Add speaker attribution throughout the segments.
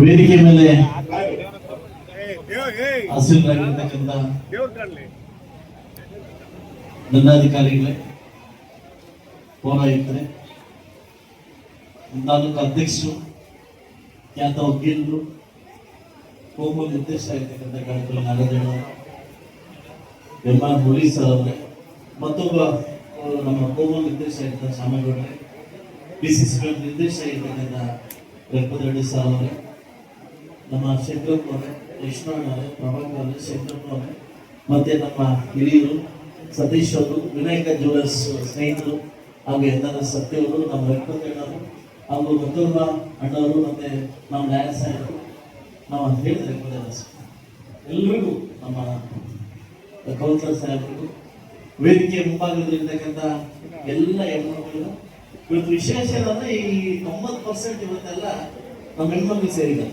Speaker 1: ವೇದಿಕೆ ಮೇಲೆ ಹಸಿರಾಗಿರ್ತಕ್ಕಂಥ ದಂಡಾಧಿಕಾರಿಗಳೇ ಪೌರಾಯುಕ್ತರೇ ತಾಲೂಕು ಅಧ್ಯಕ್ಷರು ಖ್ಯಾತ ಕೋಮಲ್ ಕೋಮು ನಿರ್ದೇಶಕರಾಗಿರ್ತಕ್ಕಂಥ Ganapati Nagadev M R Murali sir ಅವರೇ ಮತ್ತೊಬ್ಬ ನಮ್ಮ ನಿರ್ದೇಶ ನಿರ್ದೇಶಕ ಶಾಮೇಗೌಡರೇ ಬಿ ಸಿ ಸಿ ನಿರ್ದೇಶಕರಾಗಿರ್ತಕ್ಕಂಥ ಗಣಪತಿ ರೆಡ್ಡಿ ಸರ್ ನಮ್ಮ ಶಂಕರಪ್ಪ ಅವರೇ ಕೃಷ್ಣಣ್ಣ ಅವರೇ ಪ್ರಭಾಕರ್ ಅವರೇ ಮತ್ತೆ ನಮ್ಮ ಹಿರಿಯರು ಸತೀಶ್ ಅವರು ವಿನಾಯಕ ಜ್ಯುವೆಲರ್ಸ್ ಸ್ನೇಹಿತರು ಹಾಗೆ ಎಂದರ ಸತ್ಯ ಅವರು ನಮ್ಮ ವೆಂಕಟೇಣ್ಣವರು ಹಾಗೂ ಮತ್ತೊಬ್ಬ ಅಣ್ಣವರು ಮತ್ತೆ ನಮ್ಮ ನ್ಯಾಯ ಸಾಹೇಬರು ನಾವು ಹೇಳಿದ್ರೆ ಎಲ್ಲರಿಗೂ ನಮ್ಮ ಕೌನ್ಸಿಲರ್ ಸಾಹೇಬರಿಗೂ ವೇದಿಕೆ ಮುಂಭಾಗದಲ್ಲಿರ್ತಕ್ಕಂಥ ಎಲ್ಲ ಹೆಣ್ಮಕ್ಳಿಗೂ ಇವತ್ತು ವಿಶೇಷ ಏನಂದ್ರೆ ಈ ತೊಂಬತ್ತು ಪರ್ಸೆಂಟ್ ಇವತ್ತೆಲ್ಲ ನಮ್ಮ ಹೆಣ್ಮಕ್ಳು ಸೇರಿಲ್ಲ.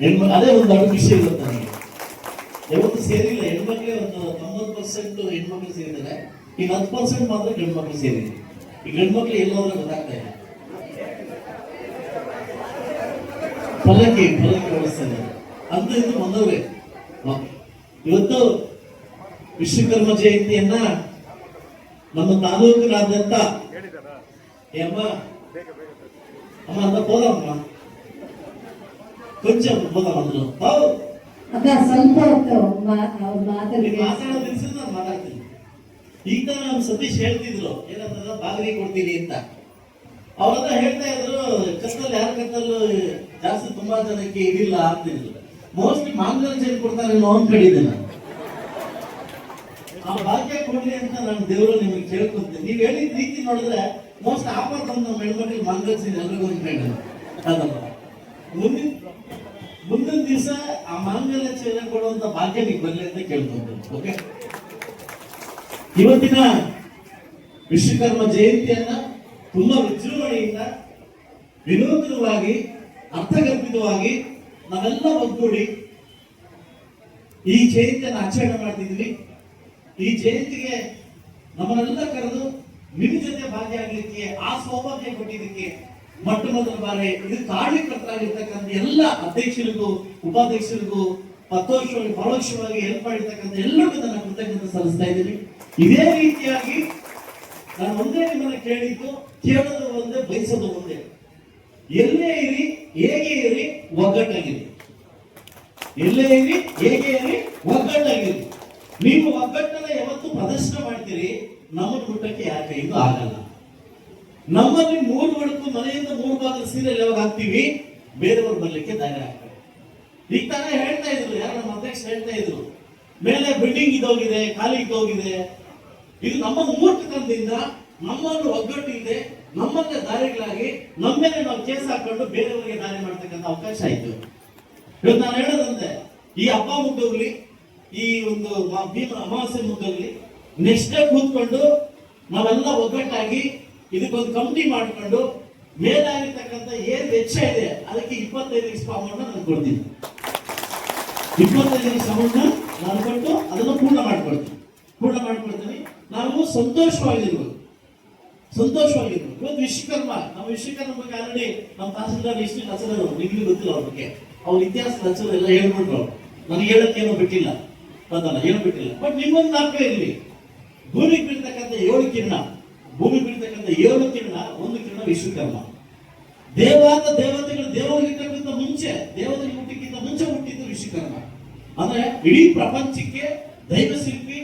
Speaker 1: ಹೆಣ್ಮ, ಅದೇ ಒಂದು ದೊಡ್ಡ ವಿಷಯ ಇವತ್ತು ನನಗೆ ಯಾವತ್ತು ಸೇರಿಲ್ಲ, ಹೆಣ್ಮಕ್ಳೇ ಒಂದು ತೊಂಬತ್ತು ಪರ್ಸೆಂಟ್ ಹೆಣ್ಮಕ್ಳು ಸೇರಿದ್ದಾರೆ. ಈಗ ಹತ್ತು ಪರ್ಸೆಂಟ್ ಮಾತ್ರ ಗಂಡು ಮಕ್ಳು ಸೇರಿದೆ. ಈ ಗಂಡು ಮಕ್ಳು ಎಲ್ಲೋದ್ರೆ ಗೊತ್ತಾಗ್ತಾ ಇಲ್ಲ. ಫಲಕಿ ಫಲಕಿ ವ್ಯವಸ್ಥೆ ಇದ್ದಾರೆ ಅಂತ ಇದು ಬಂದವ್ರೆ. ಇವತ್ತು ವಿಶ್ವಕರ್ಮ ಜಯಂತಿಯನ್ನ ನಮ್ಮ ತಾಲೂಕಿನಾದ್ಯಂತ ಏ ಅಮ್ಮ ಅಮ್ಮ ಅಂತ ಹೋದಮ್ಮ ಕೊಂಚ ಹೋದಮ್ಮ ಹೌದು.
Speaker 2: ಅಕ್ಕ ಸ್ವಲ್ಪ
Speaker 1: ಮಾತಾಡ್ತೀನಿ. ಈಗ ನಮ್ಮ ಸತೀಶ್ ಹೇಳ್ತಿದ್ರು ಏನಂತ ಬಾಗಿಲಿ ಕೊಡ್ತೀನಿ ಅಂತ. ಅವರೆಲ್ಲ ಹೇಳ್ತಾ ಇದ್ರು ಕತ್ತಲ್ಲಿ ಯಾರ ಕತ್ತಲ್ಲೂ ಜಾಸ್ತಿ ತುಂಬಾ ಜನಕ್ಕೆ ಇದಿಲ್ಲ ಅಂತಿದ್ರು ಮೋಸ್ಟ್ಲಿ ಮಾಂಗಲ್ಯ ಕೊಡ್ತಾರೆ ಅನ್ನೋ ಕಡಿದೆ ಆ ಭಾಗ್ಯ ಕೊಡ್ಲಿ ಅಂತ ನಾನು ದೇವರು ನಿಮಗೆ ಕೇಳ್ಕೊಂತೀನಿ ನೀವು ಹೇಳಿದ ರೀತಿ ನೋಡಿದ್ರೆ ಮೋಸ್ಟ್ ಆಫರ್ ತಂದು ನಮ್ಮ ಹೆಣ್ಮಕ್ಳಿಗೆ ಮಾಂಗಲ್ಯ ಎಲ್ರಿಗೂ ಅನ್ಕೊಂಡು ಅದಲ್ಲ. ಮುಂದಿನ ಮುಂದಿನ ದಿವಸ ಆ ಮಾಂಗಲ್ಯ ಚೇರ ಕೊಡುವಂತ ಭಾಗ್ಯ ನೀವು ಬರಲಿ ಅಂತ ಕೇಳ್ಕೊಂತೀನಿ ಓಕೆ ಇವತ್ತಿನ ವಿಶ್ವಕರ್ಮ ಜಯಂತಿಯನ್ನ ತುಂಬಾ ವಿಜೃಂಭಣೆಯಿಂದ ವಿನೂತನವಾಗಿ, ಅರ್ಥಗರ್ಭಿತವಾಗಿ ನಾವೆಲ್ಲ ಒಗ್ಗೂಡಿ ಈ ಜಯಂತಿಯನ್ನು ಆಚರಣೆ ಮಾಡ್ತಿದ್ವಿ. ಈ ಜಯಂತಿಗೆ ನಮ್ಮನ್ನೆಲ್ಲ ಕರೆದು ನಿಮ್ಮ ಜೊತೆ ಭಾಗಿಯಾಗಲಿಕ್ಕೆ, ಆ ಸೌಭಾಗ್ಯ ಕೊಟ್ಟಿದ್ದಕ್ಕೆ ಮೊಟ್ಟ ಮೊದಲ ಬಾರಿ ಇದು ಕಾರ್ಯಕರ್ತರಾಗಿರ್ತಕ್ಕಂಥ ಎಲ್ಲ ಅಧ್ಯಕ್ಷರಿಗೂ, ಉಪಾಧ್ಯಕ್ಷರಿಗೂ ಪರೋಕ್ಷವಾಗಿ ಪರೋಕ್ಷವಾಗಿ ಹೆಲ್ಪ್ ಮಾಡಿರ್ತಕ್ಕಂಥ ಎಲ್ಲರಿಗೂ ನನ್ನ ಕೃತಜ್ಞತೆ ಸಲ್ಲಿಸ್ತಾ ಇದ್ದೀನಿ. ಇದೇ ರೀತಿಯಾಗಿ ನಾನು ಒಂದೇ ನಿಮ್ಮನ್ನ ಕೇಳಿದ್ದು ಕೇಳೋದು ಒಂದೇ ಬಯಸೋದು ಒಂದೇ. ಎಲ್ಲೇ ಇರಿ, ಹೇಗೆ ಇರಿ, ಒಗ್ಗಟ್ಟಾಗಿರಿ. ಎಲ್ಲೇ ಇರಿ, ಹೇಗೆ ಇರಿ, ಒಗ್ಗಟ್ಟಾಗಿರಿ. ನೀವು ಒಗ್ಗಟ್ಟನ್ನ ಯಾವತ್ತು ಪ್ರದರ್ಶನ ಮಾಡ್ತೀರಿ, ನಮ್ಮ ಮುಟ್ಟಕ್ಕೆ ಯಾರ ಕೈಯಿಂದ ಆಗಲ್ಲ. ನಮ್ಮಲ್ಲಿ ಮೂರು ಬಡಕು ಮನೆಯಿಂದ ಮೂರು ಭಾಗದ ಸೀರೆ ಯಾವಾಗ ಹಾಕ್ತೀವಿ, ಬೇರೆಯವ್ರು ಬರ್ಲಿಕ್ಕೆ ದಾರಿ ಆಗ್ತದೆ. ಈಗ ತಾನೇ ಹೇಳ್ತಾ ಇದ್ರು, ಯಾರು ನಮ್ಮ ಅಧ್ಯಕ್ಷ ಹೇಳ್ತಾ ಇದ್ರು, ಮೇಲೆ ಬಿಲ್ಡಿಂಗ್ ಇದೋಗಿದೆ ಖಾಲಿ ಇದೋಗಿದೆ ಇದು ನಮ್ಮ ಮೂರ್ಖತನದಿಂದ ನಮ್ಮನ್ನು ಒಗ್ಗಟ್ಟು ಇದೆ ನಮ್ಮನ್ನೇ ದಾರಿಗಳಾಗಿ ನಮ್ಮೇಲೆ ನಾವು ಕೇಸ್ ಹಾಕೊಂಡು ಬೇರೆಯವರಿಗೆ ದಾರಿ ಮಾಡ್ತಕ್ಕಂಥ ಅವಕಾಶ ಆಯ್ತು. ಇವತ್ತು ನಾನು ಹೇಳೋದಂತೆ, ಈ ಹಬ್ಬ ಮುಗ್ದೋಗ್ಲಿ, ಈ ಒಂದು ಭೀಮ ಅಮಾವಾಸ್ಯೆ ಮುಗ್ದೋಗ್ಲಿ ನೆಕ್ಸ್ಟ್ ಡೇ ಕೂತ್ಕೊಂಡು ನಾವೆಲ್ಲ ಒಗ್ಗಟ್ಟಾಗಿ ಇದಕ್ಕೊಂದು ಕಮಿಟಿ ಮಾಡಿಕೊಂಡು ಮೇಲಾಗಿರ್ತಕ್ಕಂಥ ಏನ್ ವೆಚ್ಚ ಇದೆ, ಅದಕ್ಕೆ ಇಪ್ಪತ್ತೈದು ಲಕ್ಷ ಅಮೌಂಟ್ ನಾನು ಕೊಡ್ತೀನಿ. ಇಪ್ಪತ್ತೈದು ಲಕ್ಷ ಅಮೌಂಟ್ ನಾನು ಕೊಟ್ಟು ಅದನ್ನು ಪೂರ್ಣ ಮಾಡ್ಕೊಡ್ತೀನಿ. ಪೂರ್ಣ ಮಾಡ್ಕೊಡ್ತೀನಿ. ನಾವು ಸಂತೋಷವಾಗಿರ್ಬೋದು. ಸಂತೋಷವಾಗಿರ್ಬೋದು ಇವತ್ತು ವಿಶ್ವಕರ್ಮ ನಾವು ವಿಶ್ವಕರ್ಮ ಬಗ್ಗೆ ನಮ್ಮ ತಹಸೀಲ್ದಾರ್ ಎಷ್ಟು ರಚನೆಗಳು ನಿಮ್ಗೆ ಗೊತ್ತಿಲ್ಲ ಅವ್ರ ಬಗ್ಗೆ. ಅವ್ರ ಇತಿಹಾಸ ರಚನೆ ಎಲ್ಲ ಹೇಳ್ಬಿಟ್ರು. ನನಗೆ ಹೇಳಕ್ಕೇನೋ ಬಿಟ್ಟಿಲ್ಲ. ಬಂದಲ್ಲ, ಏನು ಬಿಟ್ಟಿಲ್ಲ. ಬಟ್ ನಿಮ್ಮೊಂದು ನಾಲ್ಕೇ ಇರಲಿ ಭೂಮಿಗೆ ಬೀಳ್ತಕ್ಕಂಥ ಏಳು ಕಿರಣ, ಭೂಮಿ ಬೀಳ್ತಕ್ಕಂಥ ಏಳು ಕಿರಣ, ಒಂದು ಕಿರಣ ವಿಶ್ವಕರ್ಮ. ದೇವಾದ ದೇವತೆಗಳು ದೇವರಿಗಿಂತ ಮುಂಚೆ ದೇವತೆಗೆ ಹುಟ್ಟಿಕ್ಕಿಂತ ಮುಂಚೆ ಹುಟ್ಟಿದ್ದು ವಿಶ್ವಕರ್ಮ. ಅಂದ್ರೆ ಇಡೀ ಪ್ರಪಂಚಕ್ಕೆ ದೈವ ಶಿಲ್ಪಿ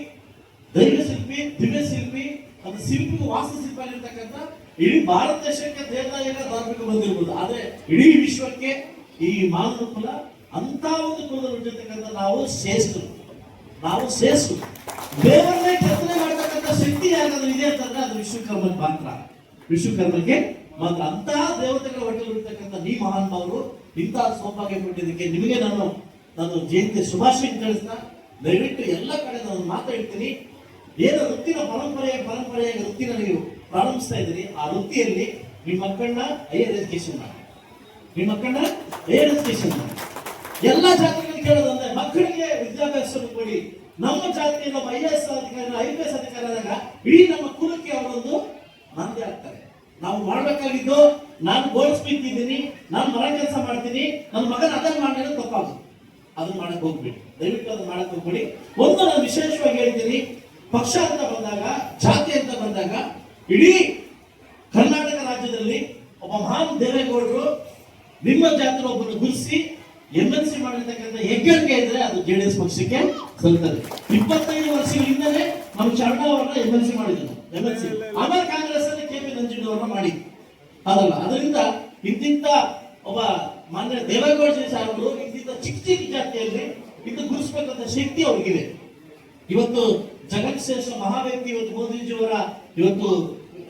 Speaker 1: ದೈವ ಅದು ಸಿಂಪು ವಾಸ್ತುಶಿಲ್ಪ ಆಗಿರ್ತಕ್ಕಂಥ ಇಡೀ ಭಾರತ ದೇಶಕ್ಕೆ ದೇವರಾಯನ ಧಾರ್ಮಿಕ ಬಂದಿರ್ಬೋದು. ಆದ್ರೆ ಇಡೀ ವಿಶ್ವಕ್ಕೆ ಈ ಮಾನವ ಕುಲ ಅಂತ ಒಂದು ಕುಲದಲ್ಲಿ ಹುಟ್ಟಿರ್ತಕ್ಕಂಥ ನಾವು ಶ್ರೇಷ್ಠರು. ನಾವು ಶ್ರೇಷ್ಠರು. ದೇವರನ್ನೇ ಕೆತ್ತನೆ ಮಾಡ್ತಕ್ಕಂಥ ಶಕ್ತಿ ಯಾರಾದ್ರೂ ಇದೆ ಅಂತಂದ್ರೆ ಅದು ವಿಶ್ವಕರ್ಮಕ್ಕೆ ಮಾತ್ರ. ವಿಶ್ವಕರ್ಮಕ್ಕೆ ಮಾತ್ರ. ಅಂತಹ ದೇವತೆಗಳ ಹೊಟ್ಟೆಲಿ ಇರ್ತಕ್ಕಂಥ ನೀ ಮಹಾನ್ ಭಾವರು ಇಂತಹ ಸೌಭಾಗ್ಯ ಕೊಟ್ಟಿದ್ದಕ್ಕೆ ನಿಮಗೆ ನಾನು ನಾನು ಜಯಂತಿ ಶುಭಾಶಯ ತಿಳಿಸ್ತಾ, ದಯವಿಟ್ಟು ಎಲ್ಲ ಕಡೆ ನಾನು ಮಾತಾಡ್ತೀನಿ. ಏನು ವೃತ್ತಿನ ಪರಂಪರೆಯ ಪರಂಪರೆಯಾಗಿ ವೃತ್ತಿನ ನೀವು ಪ್ರಾರಂಭಿಸ್ತಾ ಇದ್ದೀರಿ, ಆ ವೃತ್ತಿಯಲ್ಲಿ ನಿಮ್ಮ ಮಕ್ಕಳನ್ನ ಹೈಯರ್ ಎಜುಕೇಶನ್ ಮಾಡಿ. ನಿಮ್ಮ ಮಕ್ಕಳನ್ನ ಮಾಡಿ. ಎಲ್ಲ ಜಾತಿಗಳು ಕೇಳೋದಂದ್ರೆ ಮಕ್ಕಳಿಗೆ ವಿದ್ಯಾಭ್ಯಾಸ ಕೊಡಿ. ನಮ್ಮ ಜಾತಿಗೆ ನಮ್ಮ ಐ ಎಸ್ ಅಧಿಕಾರಿ ಐ ಪಿ ಎಸ್ ಅಧಿಕಾರಿ ಆದಾಗ ಇಡೀ ನಮ್ಮ ಕುಲಕ್ಕೆ ಅವರೊಂದು ನಂದಿ ಆಗ್ತಾರೆ. ನಾವು ಮಾಡ್ಬೇಕಾಗಿದ್ದು, ನಾನು ಗೋಳಿಸ್ಬಿಟ್ಟಿದ್ದೀನಿ ನಾನು ಮರ ಕೆಲಸ ಮಾಡ್ತೀನಿ, ನನ್ನ ಮಗನ ಅದನ್ನು ಮಾಡಿದ್ರೆ ತಪ್ಪಾಗುತ್ತೆ. ಅದನ್ನ ಮಾಡಕ್ ಹೋಗ್ಬೇಡಿ. ದಯವಿಟ್ಟು ಅದನ್ನ ಮಾಡಕ್ ಹೋಗ್ಬೇಡಿ. ಒಂದು ನಾನು ವಿಶೇಷವಾಗಿ ಹೇಳ್ತೀನಿ ಪಕ್ಷ ಅಂತ ಬಂದಾಗ, ಜಾತಿ ಅಂತ ಬಂದಾಗ, ಇಡೀ ಕರ್ನಾಟಕ ರಾಜ್ಯದಲ್ಲಿ ಒಬ್ಬ ಮಹಾನ್ ದೇವೇಗೌಡರು ನಿಮ್ಮ ಜಾತಿ ಒಬ್ಬರು ಗುರುಸಿ ಎಂ ಎಲ್ ಸಿ ಮಾಡಿರ್ತಕ್ಕಂಥ ಹೆಗ್ಗಳಿಕೆ ಇದ್ರೆ ಅದು ಜೆ ಡಿ ಎಸ್ ಪಕ್ಷಕ್ಕೆ ಸಲ್ತದೆ ಇಪ್ಪತ್ತೈದು ವರ್ಷಗಳಿಂದಲೇ ನಮ್ಮ ಶರಣ ಅವರನ್ನ ಎಂ ಎಲ್ ಸಿ ಮಾಡಿದ್ರು ಎಂ ಎಲ್ ಸಿ ಆಮೇಲೆ ಕಾಂಗ್ರೆಸ್ ಅಲ್ಲಿ ಕೆ ಪಿ ನಂಜುಂಡವರನ್ನ ಮಾಡಿ ಅದಲ್ಲ, ಅದರಿಂದ ಇಂತಿಂತ ಒಬ್ಬ ಮಾನ್ಯ ದೇವೇಗೌಡ ಸಾಹೇಬರು ಇಂತಿಂತ ಚಿಕ್ಕ ಚಿಕ್ಕ ಜಾತಿಯಲ್ಲಿ ಇದು ಗುರುಸ್ಬೇಕಂತ ಶಕ್ತಿ ಅವ್ರಿಗಿದೆ. ಇವತ್ತು ಜಗತ್ಶ್ರೇಷ್ಠ ಮಹಾವ್ಯಕ್ತಿ ಇವತ್ತು ಮೋದಿಜಿಯವರ ಇವತ್ತು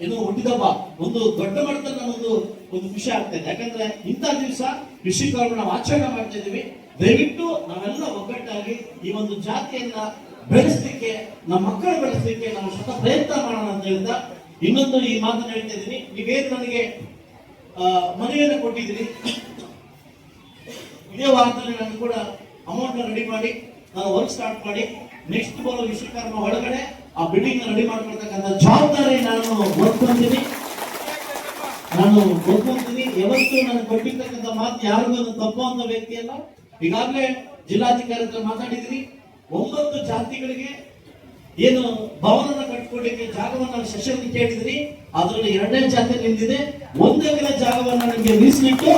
Speaker 1: ಏನು ಹುಟ್ಟಿದಪ್ಪ ಒಂದು ದೊಡ್ಡ ಮಟ್ಟದ ಒಂದು ಒಂದು ಖುಷಿ ಆಗ್ತಾ ಇದೆ. ಯಾಕಂದ್ರೆ ಇಂಥ ದಿವಸ ವಿಶ್ವಕರ್ಮ ನಾವು ಆಚರಣೆ ಮಾಡ್ತಾ ಇದೀವಿ ದಯವಿಟ್ಟು ನಾವೆಲ್ಲ ಒಗ್ಗಟ್ಟಾಗಿ ಈ ಒಂದು ಜಾತಿಯನ್ನ ಬೆಳೆಸಲಿಕ್ಕೆ, ನಮ್ಮ ಮಕ್ಕಳು ಬೆಳೆಸಲಿಕ್ಕೆ ನಾವು ಸ್ವತಃ ಪ್ರಯತ್ನ ಮಾಡೋಣ ಅಂತ ಹೇಳ್ತಾ ಇನ್ನೊಂದು ಈ ಮಾತನ್ನ ಹೇಳ್ತಾ ಇದ್ದೀನಿ. ನೀವೇನು ನನಗೆ ಮನೆಯನ್ನು ಕೊಟ್ಟಿದ್ದೀರಿ ಇದೇ ವಾರದಲ್ಲಿ ನಾನು ಕೂಡ ಅಮೌಂಟ್ ರೆಡಿ ಮಾಡಿ, ನಾನು ವರ್ಕ್ ಸ್ಟಾರ್ಟ್ ಮಾಡಿ ನೆಕ್ಸ್ಟ್ ಬರೋ ವಿಶ್ವಕರ್ಮ ಒಳಗಡೆ ಆ ಬಿಲ್ಡಿಂಗ್ ರೆಡಿ ಮಾಡ್ಕೊಳ್ತಕ್ಕಂಥ ಜವಾಬ್ದಾರಿ ನಾನು ಒಪ್ಕೊಂತೀನಿ ನಾನು ಒಪ್ಕೊಂತೀನಿ ಯಾವತ್ತೂ ನಾನು ಕೊಟ್ಟಿರ್ತಕ್ಕಂಥ ಮಾತು ಯಾರಿಗೂ ಅದು ತಪ್ಪುವಂತ ವ್ಯಕ್ತಿ ಅಲ್ಲ. ಈಗಾಗಲೇ ಜಿಲ್ಲಾಧಿಕಾರಿ ಹತ್ರ ಮಾತಾಡಿದ್ರಿ. ಒಂಬತ್ತು ಜಾತಿಗಳಿಗೆ ಏನು ಭವನನ ಕಟ್ಕೊಡ್ಲಿಕ್ಕೆ ಜಾಗವನ್ನು ಸೆಷನ್ ಕೇಳಿದ್ರಿ. ಅದರಲ್ಲಿ ಎರಡನೇ ಜಾತಿ ನಿಂತಿದೆ. ಒಂದೇ ಜಾಗವನ್ನು ನನಗೆ ಮೀಸಲಿಟ್ಟು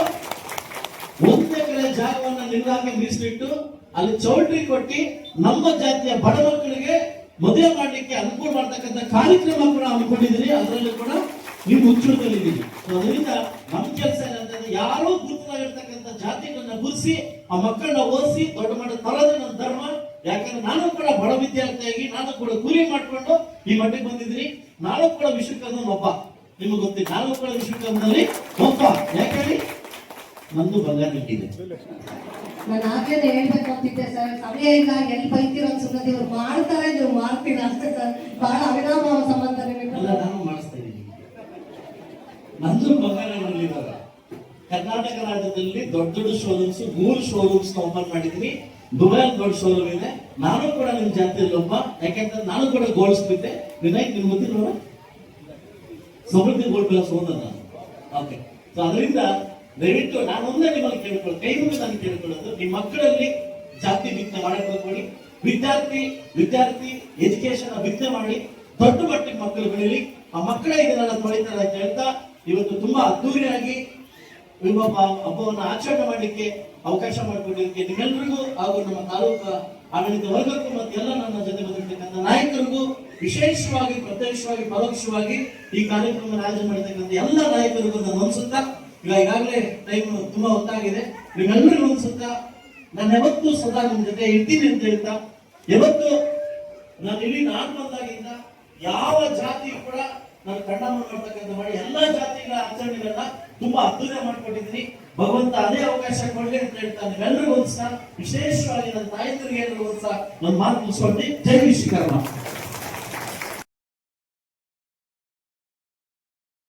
Speaker 1: ಜಾಗವನ್ನ ನಿರ್ವಹಣೆ ಮೀಸಲಿಟ್ಟು ಅಲ್ಲಿ ಚೌಲ್ಟ್ರಿ ಕೊಟ್ಟು ನಮ್ಮ ಜಾತಿಯ ಬಡ ಮಕ್ಕಳಿಗೆ ಮದುವೆ ಮಾಡ್ಲಿಕ್ಕೆ ಅನುಕೂಲ ಮಾಡ್ತಕ್ಕಂಥ ಕಾರ್ಯಕ್ರಮ ಕೂಡ ಹಮ್ಮಿಕೊಂಡಿದ್ದೀರಿ ಅದರಲ್ಲಿ ಕೂಡ ನೀವು ಮುಚ್ಚುಡದಲ್ಲಿದ್ದೀರಿ ಅದರಿಂದ ನಮ್ಮ ಕೆಲಸ ಏನಂತಂದ್ರೆ ಯಾರೋ ಗುರುತಾಗಿರ್ತಕ್ಕಂಥ ಜಾತಿಗಳನ್ನ ಗುರುಸಿ ಆ ಮಕ್ಕಳನ್ನ ಓದಿಸಿ ದೊಡ್ಡ ಮಟ್ಟ ತರೋದು ನನ್ನ ಧರ್ಮ. ಯಾಕಂದ್ರೆ ನಾನು ಕೂಡ ಬಡ ವಿದ್ಯಾರ್ಥಿಯಾಗಿ ನಾನು ಕೂಡ ಕೂಲಿ ಮಾಡ್ಕೊಂಡು ಈ ಮಟ್ಟಿಗೆ ಬಂದಿದ್ದೀನಿ. ನಾನು ಕೂಡ ವಿಶ್ವಕರ್ಮ ಒಬ್ಬ ನಿಮಗೆ ಗೊತ್ತಿಲ್ಲ. ನಾನು ಕೂಡ ವಿಶ್ವಕರ್ಮದಲ್ಲಿ ಒಬ್ಬ. ಯಾಕೆ ನಂದು ಬಂಗಾರ ಇಟ್ಟಿದೆ.
Speaker 2: ನಾನು ಆಗ್ಲೇ ಹೇಳ್ಬೇಕು ಅಂತಿದ್ದೆ ಸರ್. ಸಮಯ ಇಲ್ಲ ಎಲ್ಲಿ ಬೈತಿರೋ ಸುಮ್ಮನೆ ಇವ್ರು ಮಾಡ್ತಾರೆ ನೀವು ಮಾಡ್ತೀರಾ ಅಷ್ಟೇ ಸರ್. ಬಹಳ ಅವಿನಾಮ ಸಂಬಂಧ
Speaker 1: ಅಲ್ಲ ನಾನು ಮಾಡಿಸ್ತಾ ಇದ್ದೀನಿ. ನಂದು ಬಂಗಾರ ಇವಾಗ. ಕರ್ನಾಟಕ ರಾಜ್ಯದಲ್ಲಿ ದೊಡ್ಡ ದೊಡ್ಡ ಶೋರೂಮ್ಸ್ ಮೂರು ಶೋರೂಮ್ಸ್ ಓಪನ್ ಮಾಡಿದ್ವಿ. ದುಬೈ ದೊಡ್ಡ ಶೋರೂಮ್ ಇದೆ. ನಾನು ಕೂಡ ನಿಮ್ ಜಾತಿಯಲ್ಲಿ ಒಬ್ಬ. ಯಾಕೆಂದ್ರೆ ನಾನು ಕೂಡ ಗೋಲ್ಡ್ ವಿನಯ್ ವಿನಾಯಕ್ ನಿಮ್ಗೆ ಗೊತ್ತಿಲ್ವ ಸಮೃದ್ಧಿ ಗೋಲ್ಡ್ ಪ್ಲಸ್ ಓದ ನಾನು ಓಕೆ ಸೊ ಅದರಿಂದ ದಯವಿಟ್ಟು ನಾನು ಒಂದೇ ನಿಮ್ಮಲ್ಲಿ ಕೇಳಿಕೊಳ್ಳಿ. ಕೈ ಮುಗಿದು ನಾನು ಕೇಳಿಕೊಳ್ಳೋದು, ನಿಮ್ಮ ಮಕ್ಕಳಲ್ಲಿ ಜಾತಿ ಬಿತ್ತನೆ ಮಾಡಕ್ಕೆ ಹೋಗ್ಬೇಡಿ. ವಿದ್ಯಾರ್ಥಿ ವಿದ್ಯಾರ್ಥಿ ಎಜುಕೇಶನ್ ಬಿತ್ತನೆ ಮಾಡಿ, ದೊಡ್ಡ ಮಟ್ಟಿಗೆ ಮಕ್ಕಳು ಬೆಳೀಲಿ ಆ ಮಕ್ಕಳೇ ಇದನ್ನೆಲ್ಲ ತೊಳಿತಾರೆ ಅಂತ ಹೇಳ್ತಾ ಇವತ್ತು ತುಂಬಾ ಅದ್ದೂರಿಯಾಗಿ ವಿಭವ ಹಬ್ಬವನ್ನು ಆಚರಣೆ ಮಾಡಲಿಕ್ಕೆ ಅವಕಾಶ ಮಾಡಿಕೊಂಡಿದ್ದಕ್ಕೆ ನಿಮ್ಮೆಲ್ಲರಿಗೂ ಹಾಗೂ ನಮ್ಮ ತಾಲೂಕು ಆಡಳಿತ ವರ್ಗಕ್ಕೂ ಮತ್ತು ಎಲ್ಲ ನನ್ನ ಜೊತೆ ಬಂದಿರತಕ್ಕಂಥ ನಾಯಕರಿಗೂ ವಿಶೇಷವಾಗಿ, ಪ್ರತ್ಯಕ್ಷವಾಗಿ, ಪರೋಕ್ಷವಾಗಿ ಈ ಕಾರ್ಯಕ್ರಮವನ್ನು ಆಯೋಜನೆ ಮಾಡಿರ್ತಕ್ಕಂಥ ಎಲ್ಲ ನಾಯಕರಿಗೂ ನಾನು ಅನ್ಸುತ್ತಾ ಈಗ ಈಗಾಗಲೇ ಟೈಮ್ ತುಂಬಾ ಹೊತ್ತಾಗಿದೆ. ನಿಮ್ಮೆಲ್ಲರಿಗೂ ಅನ್ಸುತ್ತಾ, ನಾನು ಯಾವತ್ತೂ ಸದಾ ನಿಮ್ಮ ಜೊತೆ ಇರ್ತೀನಿ ಅಂತ ಹೇಳ್ತಾ, ಯಾವತ್ತು ನಾನು ಇಲ್ಲಿ ನಾನು ಬಂದಾಗಿಂದ ಯಾವ ಜಾತಿ ಕೂಡ ನಾನು ಕಣ್ಣಮ್ಮ ಮಾಡ್ತಕ್ಕಂಥ ಮಾಡಿ ಎಲ್ಲಾ ಜಾತಿಗಳ ಆಚರಣೆಗಳನ್ನ ತುಂಬಾ ಅದ್ಭುತ ಮಾಡ್ಕೊಟ್ಟಿದ್ದೀನಿ. ಭಗವಂತ ಅದೇ ಅವಕಾಶ ಕೊಡ್ಲಿ ಅಂತ ಹೇಳ್ತಾ ನೀವೆಲ್ಲರಿಗೂ ಒಂದ್ಸ ವಿಶೇಷವಾಗಿ ನನ್ನ ತಾಯಂದ್ರಿಗೆ ಎಲ್ಲರಿಗೂ ಒಂದ್ಸ ನನ್ನ ಮಾತು ಮುಗಿಸ್ಕೊಂಡು ಜೈ ವಿಶ್ವಕರ್ಮ